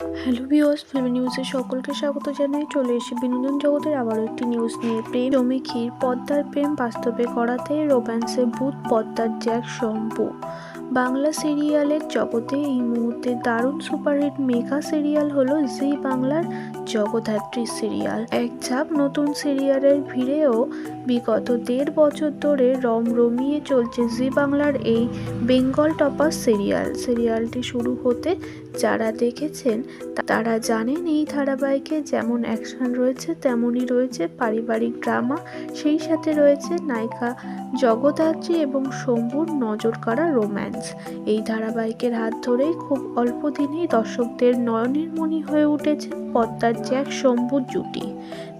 Hello viewers film নিউজে সকলকে স্বাগত জানাই। চলে এসে বিনোদন জগতের আবারও একটি নিউজ নিয়ে প্রেম, জমিখির, পদ্মার প্রেম বাস্তবে করাতে রোম্যান্সে ভূত পদ্মার জ্যাক শম্পু বাংলা সিরিয়ালের জগতে এই মুহূর্তে দারুণ সুপারহিট মেগা সিরিয়াল হলো জি বাংলার জগদ্ধাত্রী সিরিয়াল। এক ঝাঁক নতুন সিরিয়ালের ভিড়েও বিগত দেড় বছর ধরে রম রমিয়ে চলছে জি বাংলার এই বেঙ্গল টপার সিরিয়াল। সিরিয়ালটি শুরু হতে যারা দেখেছেন, তারা জানেন এই ধারাবাহিকে যেমন অ্যাকশন রয়েছে, তেমনই রয়েছে পারিবারিক ড্রামা, সেই সাথে রয়েছে নায়িকা জগদ্ধাত্রী এবং শম্ভুর নজর কাড়া রোম্যান্স। এই ধারাবাহিকের হাত ধরেই খুব অল্প দিনেই দর্শকদের নয়নের মণি হয়ে উঠেছে পদ্মার জ্যাক শম্ভুর জুটি।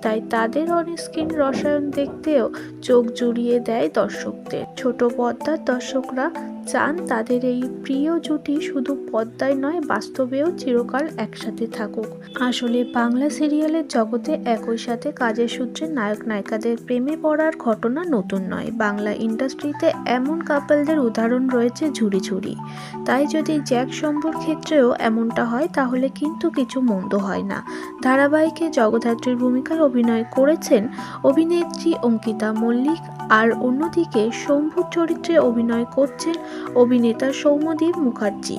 তাই তাদের অনস্ক্রিন রসায়ন দেখতেও চোখ জুড়িয়ে দেয় দর্শকদের। ছোট পদ্মার দর্শকরা চান তাদের এই প্রিয় জুটি শুধু পদ্মায় নয়, বাস্তবেও চিরকাল একসাথে থাকুক। আসলে বাংলা সিরিয়ালের জগতে একই সাথে কাজের সূত্রে নায়ক নায়িকাদের প্রেমে পড়ার ঘটনা নতুন নয়। বাংলা ইন্ডাস্ট্রিতে এমন কাপলদের উদাহরণ রয়েছে ঝুড়ি ঝুড়ি। তাই যদি জ্যাক শম্ভুর ক্ষেত্রেও এমনটা হয়, তাহলে কিন্তু কিছু মন্দ হয় না। ধারাবাহিকে জগদ্ধাত্রীর ভূমিকায় অভিনয় করেছেন অভিনেত্রী অঙ্কিতা মল্লিক আর অন্যদিকে শম্ভুর চরিত্রে অভিনয় করছেন অভিনেতা সৌম্যদীপ মুখার্জি।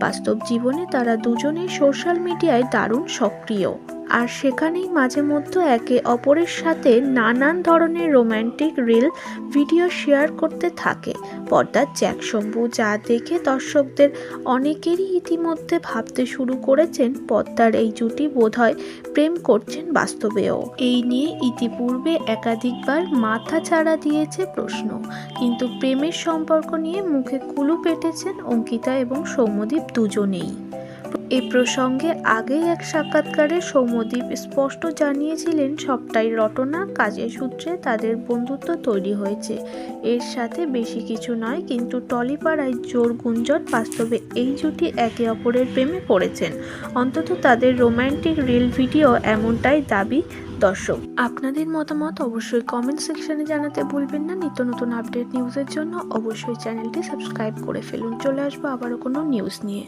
বাস্তব জীবনে তারা দুজনে সোশ্যাল মিডিয়ায় দারুণ সক্রিয়। আর সেখানেই মাঝে মধ্যে একে অপরের সাথে নানান ধরনের রোম্যান্টিক রিল ভিডিও শেয়ার করতে থাকে। পর্দার জ্যাক শম্ভু যা দেখে দর্শকদের অনেকেরই ইতিমধ্যে ভাবতে শুরু করেছেন পদ্মার এই জুটি বোধহয় প্রেম করছেন বাস্তবেও। এই নিয়ে ইতিপূর্বে একাধিকবার মাথা ছাড়া দিয়েছে প্রশ্ন। কিন্তু প্রেমের সম্পর্ক নিয়ে মুখে কুলু পেটেছেন অঙ্কিতা এবং সৌম্যদীপ দুজনেই। এই প্রসঙ্গে আগেই এক সাক্ষাৎকারে সৌম্যদীপ স্পষ্ট জানিয়েছিলেন, সবটাই রটনা কাজের সূত্রে তাদের বন্ধুত্ব তৈরি হয়েছে। এর সাথে বেশি কিছু নয়, কিন্তু টলিপাড়ায় জোর গুঞ্জন বাস্তবে এই জুটি একে অপরের প্রেমে পড়েছেন। অন্তত তাদের রোম্যান্টিক রিল ভিডিও এমনটাই দাবি দর্শক। আপনাদের মতামত অবশ্যই কমেন্ট সেকশনে জানাতে ভুলবেন না। নিত্য নতুন আপডেট নিউজের জন্য অবশ্যই চ্যানেলটি সাবস্ক্রাইব করে ফেলুন। চলে আসব আবারও কোনো নিউজ নিয়ে।